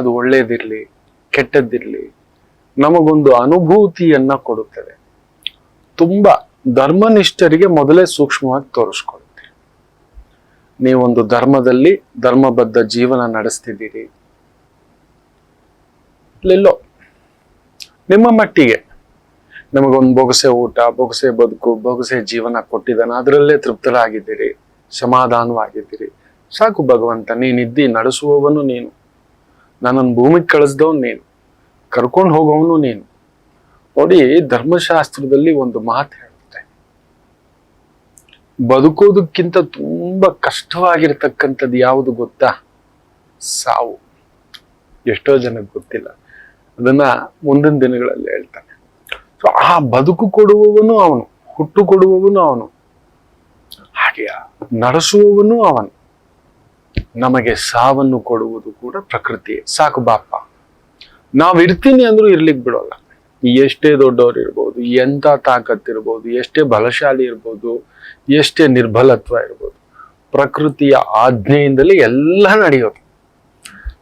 ಅದು ಒಳ್ಳೇದಿರ್ಲಿ, ಕೆಟ್ಟದ್ದಿರ್ಲಿ, ನಮಗೊಂದು ಅನುಭೂತಿಯನ್ನ ಕೊಡುತ್ತದೆ. ತುಂಬಾ ಧರ್ಮನಿಷ್ಠರಿಗೆ ಮೊದಲೇ ಸೂಕ್ಷ್ಮವಾಗಿ ತೋರಿಸ್ಕೊಡುತ್ತೆ ನೀವೊಂದು ಧರ್ಮದಲ್ಲಿ ಧರ್ಮಬದ್ಧ ಜೀವನ ನಡೆಸ್ತಿದ್ದೀರಿ. ಇಲ್ಲೆಲ್ಲೋ, ನಿಮ್ಮ ಮಟ್ಟಿಗೆ. ನಮಗೊಂದು ಬೊಗಸೆ ಊಟ, ಬೊಗಸೆ ಬದುಕು, ಬೊಗಸೆ ಜೀವನ ಕೊಟ್ಟಿದ್ದಾನೆ, ಅದರಲ್ಲೇ ತೃಪ್ತರಾಗಿದ್ದೀರಿ, ಸಮಾಧಾನವಾಗಿದ್ದೀರಿ. ಸಾಕು ಭಗವಂತ, ನೀನಿದ್ದಿ, ನಡೆಸುವವನು ನೀನು. ನನ್ನನ್ನು ಭೂಮಿಗೆ ಕಳಿಸ್ದವನು ನೀನು. ಕರ್ಕೊಂಡು ಹೋಗೋವನು ನೀನು. ನೋಡಿ, ಧರ್ಮಶಾಸ್ತ್ರದಲ್ಲಿ ಒಂದು ಮಾತು ಹೇಳುತ್ತೆ. ಬದುಕೋದಕ್ಕಿಂತ ತುಂಬಾ ಕಷ್ಟವಾಗಿರ್ತಕ್ಕಂಥದ್ದು ಯಾವುದು ಗೊತ್ತಾ? ಸಾವು. ಎಷ್ಟೋ ಜನಕ್ಕೆ ಗೊತ್ತಿಲ್ಲ. ಅದನ್ನ ಮುಂದಿನ ದಿನಗಳಲ್ಲಿ ಹೇಳ್ತಾನೆ ಸೊ ಆ ಬದುಕು ಕೊಡುವವನು ಅವನು, ಹುಟ್ಟು ಕೊಡುವವನು ಅವನು. ಹಾಗೆ ನಡೆಸುವವನು ಅವನು. ನಮಗೆ ಸಾವನ್ನು ಕೊಡುವುದು ಕೂಡ ಪ್ರಕೃತಿ ಸಾಕು ಬಾಪ ನಾವು ಇರ್ತೀನಿ ಅಂದ್ರೂ ಇರ್ಲಿಕ್ಕೆ ಬಿಡೋಲ್ಲ. ಎಷ್ಟೇ ದೊಡ್ಡವ್ರು ಇರ್ಬೋದು, ಎಂತ ತಾಕತ್ ಇರ್ಬೋದು, ಎಷ್ಟೇ ಬಲಶಾಲಿ ಇರ್ಬೋದು, ಎಷ್ಟೇ ನಿರ್ಬಲತ್ವ ಇರ್ಬೋದು, ಪ್ರಕೃತಿಯ ಆಜ್ಞೆಯಿಂದಲೇ ಎಲ್ಲ ನಡೆಯೋದು.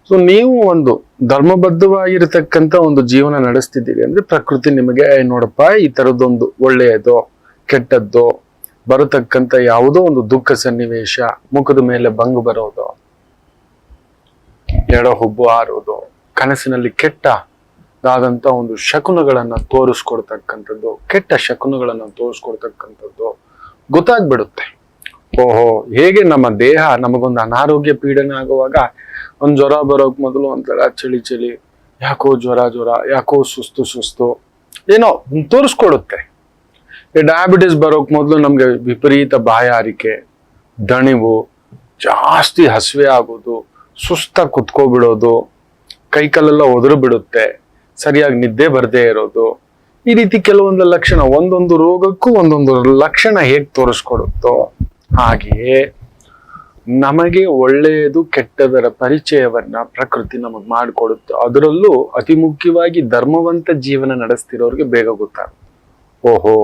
ಸೊ ನೀವು ಒಂದು ಧರ್ಮಬದ್ಧವಾಗಿರ್ತಕ್ಕಂಥ ಒಂದು ಜೀವನ ನಡೆಸ್ತಿದ್ದೀರಿ ಅಂದ್ರೆ ಪ್ರಕೃತಿ ನಿಮಗೆ ನೋಡಪ್ಪ, ಈ ತರದೊಂದು ಒಳ್ಳೆಯದೋ, ಕೆಟ್ಟದ್ದೋ ಬರತಕ್ಕಂಥ ಯಾವುದೋ ಒಂದು ದುಃಖ ಸನ್ನಿವೇಶ ಮುಖದ ಮೇಲೆ ಬಂಗು ಬರೋದು, ಎಡ ಹುಬ್ಬು ಆರೋದು, ಕನಸಿನಲ್ಲಿ ಕೆಟ್ಟ ಆದಂತ ಒಂದು ಶಕುನಗಳನ್ನ ತೋರಿಸ್ಕೊಡ್ತಕ್ಕಂಥದ್ದು, ಕೆಟ್ಟ ಶಕುನಗಳನ್ನ ತೋರಿಸ್ಕೊಡ್ತಕ್ಕಂಥದ್ದು ಗೊತ್ತಾಗ್ಬಿಡುತ್ತೆ. ಓಹೋ, ಹೇಗೆ ನಮ್ಮ ದೇಹ ನಮಗೊಂದು ಅನಾರೋಗ್ಯ ಪೀಡನೆ ಆಗುವಾಗ ಒಂದು ಜ್ವರ ಬರೋಕ್ ಮೊದಲು ಒಂಥರ ಚಳಿ ಚಳಿ, ಯಾಕೋ ಜ್ವರ ಜ್ವರ, ಯಾಕೋ ಸುಸ್ತು ಸುಸ್ತು, ಏನೋ ತೋರಿಸ್ಕೊಡುತ್ತೆ. ಈ ಡಯಾಬಿಟಿಸ್ ಬರೋಕ್ ಮೊದಲು ನಮಗೆ ವಿಪರೀತ ಬಾಯಾರಿಕೆ, ದಣಿವು, ಜಾಸ್ತಿ ಹಸಿವೆ ಆಗೋದು ಸುಸ್ತಾಗಿ ಕುತ್ಕೋಬಿಡೋದು, ಕೈಕಾಲೆಲ್ಲ ಒದರು ಬಿಡುತ್ತೆ ಸರಿಯಾಗಿ ನಿದ್ದೆ ಬರದೇ ಇರೋದು. ಈ ರೀತಿ ಕೆಲವೊಂದು ಲಕ್ಷಣ, ಒಂದೊಂದು ರೋಗಕ್ಕೂ ಒಂದೊಂದು ಲಕ್ಷಣ ಹೇಗೆ ತೋರಿಸ್ಕೊಡುತ್ತೋ ಹಾಗೆಯೇ ನಮಗೆ ಒಳ್ಳೆಯದು ಕೆಟ್ಟದರ ಪರಿಚಯವನ್ನ ಪ್ರಕೃತಿ ನಮಗೆ ಮಾಡಿಕೊಡುತ್ತೆ. ಅದರಲ್ಲೂ ಅತಿ ಮುಖ್ಯವಾಗಿ ಧರ್ಮವಂತ ಜೀವನ ನಡೆಸ್ತಿರೋರಿಗೆ ಬೇಗ ಗೊತ್ತಾಗುತ್ತೆ. ಓಹೋ.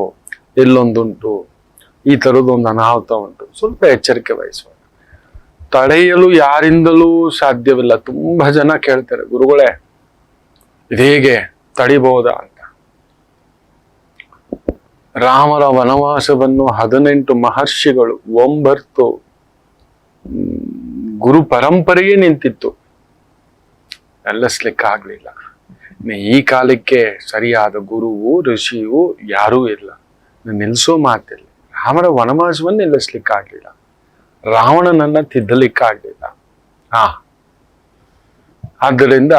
ಎಲ್ಲೊಂದುಂಟು ಈ ತರದೊಂದು ಅನಾಹುತ ಉಂಟು. ಸ್ವಲ್ಪ ಎಚ್ಚರಿಕೆ ವಹಿಸುವ. ತಡೆಯಲು ಯಾರಿಂದಲೂ ಸಾಧ್ಯವಿಲ್ಲ. ತುಂಬಾ ಜನ ಕೇಳ್ತಾರೆ, ಗುರುಗಳೇ ಇದೇಗೆ ತಡಿಬಹುದಾ? ಅಂತ. ರಾಮರ ವನವಾಸವನ್ನು ಹದಿನೆಂಟು ಮಹರ್ಷಿಗಳು ಒಂಬರ್ತು ಗುರು ಪರಂಪರೆಯೇ ನಿಂತಿತ್ತು. ನಿಲ್ಲಿಸ್ಲಿಕ್ಕಾಗ್ಲಿಲ್ಲ ಈ ಕಾಲಕ್ಕೆ ಸರಿಯಾದ ಗುರುವು, ಋಷಿಯು ಯಾರೂ ಇಲ್ಲ. ಇನ್ನು ನಿಲ್ಸೋ ಮಾತಿಲ್ಲ. ರಾಮರ ವನವಾಸವನ್ನು ನಿಲ್ಲಿಸ್ಲಿಕ್ಕಾಗ್ಲಿಲ್ಲ. ರಾವಣನನ್ನ ತಿದ್ದಲಿಕ್ಕಾಗ್ಲಿಲ್ಲ. ಹಾ. ಆದ್ದರಿಂದ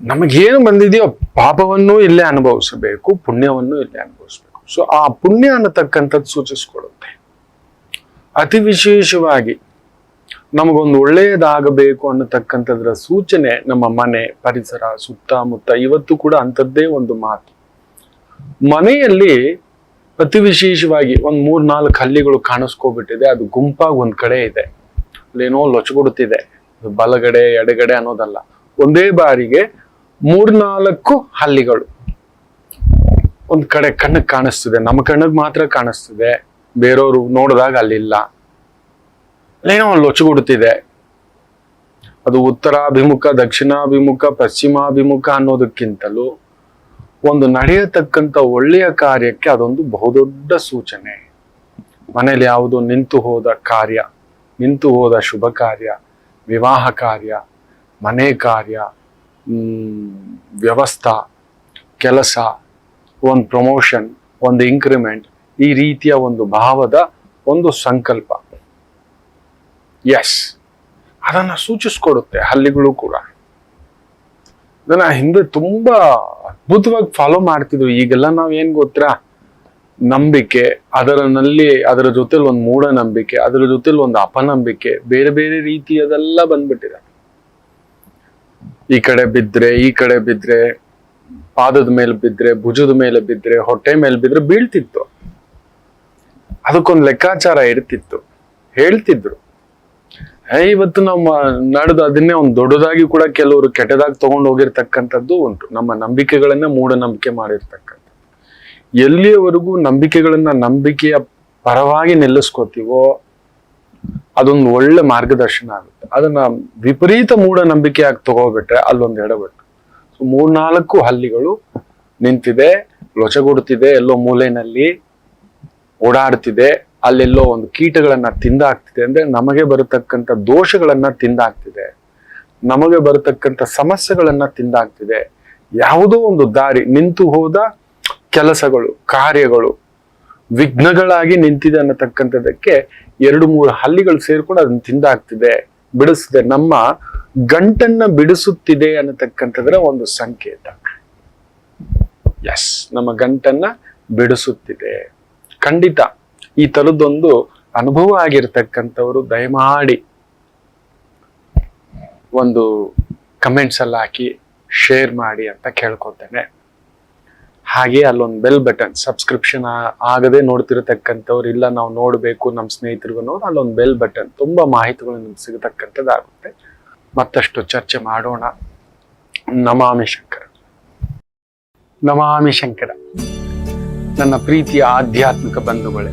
ನಮಗೇನು ಬಂದಿದೆಯೋ ಪಾಪವನ್ನು ಇಲ್ಲೇ ಅನುಭವಿಸಬೇಕು, ಪುಣ್ಯವನ್ನು ಇಲ್ಲೇ ಅನುಭವಿಸಬೇಕು. ಸೊ ಆ ಪುಣ್ಯ ಅನ್ನತಕ್ಕಂಥದ್ದು ಸೂಚಿಸ್ಕೊಡುತ್ತೆ. ಅತಿ ವಿಶೇಷವಾಗಿ ನಮಗೊಂದು ಒಳ್ಳೆಯದಾಗಬೇಕು ಅನ್ನತಕ್ಕಂಥದ್ರ ಸೂಚನೆ ನಮ್ಮ ಮನೆ, ಪರಿಸರ, ಸುತ್ತಮುತ್ತ ಇವತ್ತು ಕೂಡ ಅಂಥದ್ದೇ ಒಂದು ಮಾತು. ಮನೆಯಲ್ಲಿ ಅತಿ ವಿಶೇಷವಾಗಿ ಒಂದ್ ಮೂರ್ ನಾಲ್ಕು ಹಲ್ಲಿಗಳು ಕಾಣಿಸ್ಕೋಬಿಟ್ಟಿದೆ. ಅದು ಗುಂಪಾಗಿ ಒಂದ್ ಕಡೆ ಇದೆ. ಅಲ್ಲೇನೋ ಲೊಚಗುಡುತ್ತಿದೆ ಅದು ಬಲಗಡೆ, ಎಡಗಡೆ ಅನ್ನೋದಲ್ಲ. ಒಂದೇ ಬಾರಿಗೆ ಮೂರ್ನಾಲ್ಕು ಹಲ್ಲಿಗಳು. ಒಂದ್ ಕಡೆ ಕಣ್ಣಿಗೆ ಕಾಣಿಸ್ತಿದೆ. ನಮ್ಮ ಕಣ್ಣಿಗೆ ಮಾತ್ರ ಕಾಣಿಸ್ತಿದೆ. ಬೇರೆಯವರು ನೋಡಿದಾಗ ಅಲ್ಲಿಲ್ಲ. ಏನೋ ಒಂದು ಲೊಚಗುಡುತ್ತಿದೆ ಅದು ಉತ್ತರಾಭಿಮುಖ, ದಕ್ಷಿಣಾಭಿಮುಖ, ಪಶ್ಚಿಮಾಭಿಮುಖ ಅನ್ನೋದಕ್ಕಿಂತಲೂ ಒಂದು ನಡೆಯತಕ್ಕಂಥ ಒಳ್ಳೆಯ ಕಾರ್ಯಕ್ಕೆ ಅದೊಂದು ಬಹುದೊಡ್ಡ ಸೂಚನೆ. ಮನೇಲಿ ಯಾವುದು ನಿಂತು ಹೋದ ಕಾರ್ಯ, ನಿಂತು ಹೋದ ಶುಭ ಕಾರ್ಯ, ವಿವಾಹ ಕಾರ್ಯ, ಮನೆ ಕಾರ್ಯ ವ್ಯವಸ್ಥಾ, ಕೆಲಸ, ಒಂದು ಪ್ರಮೋಷನ್, ಒಂದು ಇನ್ಕ್ರಿಮೆಂಟ್ ಈ ರೀತಿಯ ಒಂದು ಭಾವದ ಒಂದು ಸಂಕಲ್ಪ. ಎಸ್ ಅದನ್ನು ಸೂಚಿಸ್ಕೊಡುತ್ತೆ ಹಲ್ಲಿಗಳು ಕೂಡ. ಇದನ್ನ ಹಿಂದೆ ತುಂಬಾ ಅದ್ಭುತವಾಗಿ ಫಾಲೋ ಮಾಡ್ತಿದ್ವಿ. ಈಗೆಲ್ಲ ನಾವ್ ಏನ್ ಗೊತ್ತಾ? ನಂಬಿಕೆ ಅದರಲ್ಲಿ ಅದರ ಜೊತೆಲಿ ಒಂದು ಮೂಢನಂಬಿಕೆ, ಅದರ ಜೊತೆಲಿ ಒಂದು ಅಪನಂಬಿಕೆ, ಬೇರೆ ಬೇರೆ ರೀತಿಯದೆಲ್ಲ ಬಂದ್ಬಿಟ್ಟಿದೆ. ಈ ಕಡೆ ಬಿದ್ರೆ, ಈ ಕಡೆ ಬಿದ್ರೆ, ಪಾದದ ಮೇಲೆ ಬಿದ್ರೆ, ಭುಜದ ಮೇಲೆ ಬಿದ್ರೆ, ಹೊಟ್ಟೆ ಮೇಲೆ ಬಿದ್ರೆ ಬೀಳ್ತಿತ್ತು. ಅದಕ್ಕೊಂದು ಲೆಕ್ಕಾಚಾರ ಇರ್ತಿತ್ತು. ಹೇಳ್ತಿದ್ರು. ಇವತ್ತು ನಮ್ಮ ನಡೆದ ಅದನ್ನೇ ಒಂದು ದೊಡ್ಡದಾಗಿ ಕೂಡ ಕೆಲವರು ಕೆಟ್ಟದಾಗಿ ತಗೊಂಡು ಹೋಗಿರ್ತಕ್ಕಂಥದ್ದು ಉಂಟು. ನಮ್ಮ ನಂಬಿಕೆಗಳನ್ನೇ ಮೂಢನಂಬಿಕೆ ಮಾಡಿರ್ತಕ್ಕಂಥ ಎಲ್ಲಿಯವರೆಗೂ ನಂಬಿಕೆಗಳನ್ನ ನಂಬಿಕೆಯ ಪರವಾಗಿ ನಿಲ್ಲಿಸ್ಕೋತೀವೋ, ಅದೊಂದು ಒಳ್ಳೆ ಮಾರ್ಗದರ್ಶನ ಆಗುತ್ತೆ. ಅದನ್ನ ವಿಪರೀತ ಮೂಢನಂಬಿಕೆಯಾಗಿ ತಗೋಬಿಟ್ರೆ ಅಲ್ಲೊಂದು ಎಡಬಿಟ್ಟು ಸೊ ಮೂರ್ನಾಲ್ಕು ಹಲ್ಲಿಗಳು ನಿಂತಿದೆ ಲೊಚಗೊಡುತ್ತಿದೆ ಎಲ್ಲೋ ಮೂಲೆಯಲ್ಲಿ ಓಡಾಡ್ತಿದೆ. ಅಲ್ಲೆಲ್ಲೋ ಒಂದು ಕೀಟಗಳನ್ನ ತಿಂದಾಕ್ತಿದೆ ಅಂದ್ರೆ ನಮಗೆ ಬರತಕ್ಕಂಥ ದೋಷಗಳನ್ನ ತಿಂದಾಕ್ತಿದೆ ನಮಗೆ ಬರತಕ್ಕಂಥ ಸಮಸ್ಯೆಗಳನ್ನ ತಿಂದಾಕ್ತಿದೆ ಯಾವುದೋ ಒಂದು ದಾರಿ ನಿಂತು ಹೋದ ಕೆಲಸಗಳು, ಕಾರ್ಯಗಳು ವಿಘ್ನಗಳಾಗಿ ನಿಂತಿದೆ ಅನ್ನತಕ್ಕಂಥದ್ದಕ್ಕೆ ಎರಡು ಮೂರು ಹಲ್ಲಿಗಳು ಸೇರ್ಕೊಂಡು ಅದನ್ನ ತಿಂದಾಕ್ತಿದೆ ಬಿಡಿಸಿದೆ ನಮ್ಮ ಗಂಟನ್ನ ಬಿಡಿಸುತ್ತಿದೆ ಅನ್ನತಕ್ಕಂಥದ್ರ ಒಂದು ಸಂಕೇತ. ಎಸ್ ನಮ್ಮ ಗಂಟನ್ನ ಬಿಡಿಸುತ್ತಿದೆ. ಖಂಡಿತ. ಈ ಥರದ್ದೊಂದು ಅನುಭವ ಆಗಿರ್ತಕ್ಕಂಥವ್ರು ದಯಮಾಡಿ ಒಂದು ಕಮೆಂಟ್ಸ್ ಎಲ್ಲ ಹಾಕಿ ಶೇರ್ ಮಾಡಿ ಅಂತ ಕೇಳ್ಕೊತೇನೆ. ಹಾಗೆ ಅಲ್ಲೊಂದು ಬೆಲ್ ಬಟನ್ ಸಬ್ಸ್ಕ್ರಿಪ್ಷನ್ ಆಗದೆ ನೋಡ್ತಿರತಕ್ಕಂಥವ್ರು ಇಲ್ಲ, ನಾವು ನೋಡಬೇಕು ನಮ್ಮ ಸ್ನೇಹಿತರಿಗೂ ಅಲ್ಲೊಂದು ಬೆಲ್ ಬಟನ್ ತುಂಬಾ ಮಾಹಿತಿಗಳು ನಿಮ್ಗೆ ಸಿಗತಕ್ಕಂಥದ್ದಾಗುತ್ತೆ. ಮತ್ತಷ್ಟು ಚರ್ಚೆ ಮಾಡೋಣ. ನಮಾಮಿ ಶಂಕರ. ನಮಾಮಿ ಶಂಕರ. ನನ್ನ ಪ್ರೀತಿಯ ಆಧ್ಯಾತ್ಮಿಕ ಬಂಧುಗಳೇ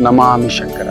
ನಮಾಮಿ ಶಂಕರ